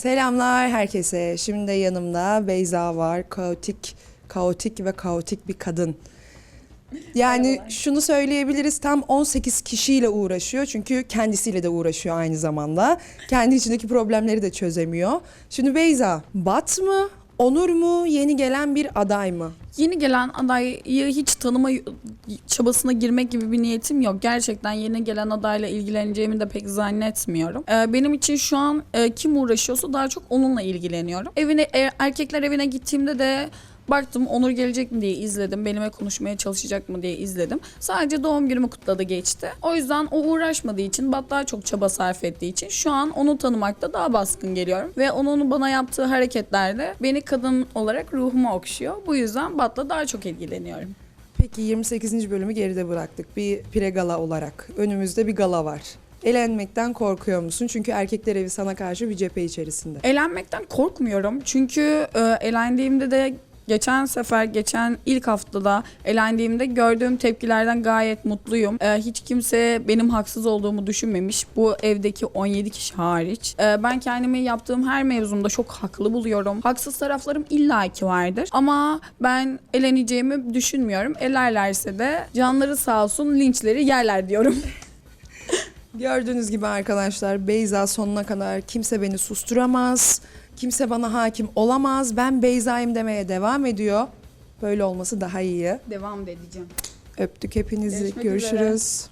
Selamlar herkese. Şimdi de yanımda Beyza var. Kaotik, kaotik ve kaotik bir kadın. Yani Merhabalar. şunu söyleyebiliriz tam 18 kişiyle uğraşıyor. Çünkü kendisiyle de uğraşıyor aynı zamanda. Kendi içindeki problemleri de çözemiyor. Şimdi Beyza, Bat mı? Onur mu? Yeni gelen bir aday mı? Yeni gelen adayı hiç tanıma çabasına girmek gibi bir niyetim yok. Gerçekten yeni gelen adayla ilgileneceğimi de pek zannetmiyorum. Ee, benim için şu an e, kim uğraşıyorsa daha çok onunla ilgileniyorum. Evine e, erkekler evine gittiğimde de baktım Onur gelecek mi diye izledim. Benimle konuşmaya çalışacak mı diye izledim. Sadece doğum günümü kutladı geçti. O yüzden o uğraşmadığı için Bat daha çok çaba sarf ettiği için şu an onu tanımakta daha baskın geliyorum. Ve onun bana yaptığı hareketlerle beni kadın olarak ruhumu okşuyor. Bu yüzden Bat'la daha çok ilgileniyorum. Peki 28. bölümü geride bıraktık. Bir pire gala olarak. Önümüzde bir gala var. Elenmekten korkuyor musun? Çünkü erkekler evi sana karşı bir cephe içerisinde. Elenmekten korkmuyorum. Çünkü e, elendiğimde de geçen sefer, geçen ilk haftada elendiğimde gördüğüm tepkilerden gayet mutluyum. E, hiç kimse benim haksız olduğumu düşünmemiş. Bu evdeki 17 kişi hariç. E, ben kendimi yaptığım her mevzumda çok haklı buluyorum. Haksız taraflarım illaki vardır. Ama ben eleneceğimi düşünmüyorum. Elerlerse de canları sağ olsun linçleri yerler diyorum. Gördüğünüz gibi arkadaşlar Beyza sonuna kadar kimse beni susturamaz. Kimse bana hakim olamaz. Ben Beyza'yım demeye devam ediyor. Böyle olması daha iyi. Devam da edeceğim. Öptük hepinizi. Görüşmek üzere. Görüşürüz.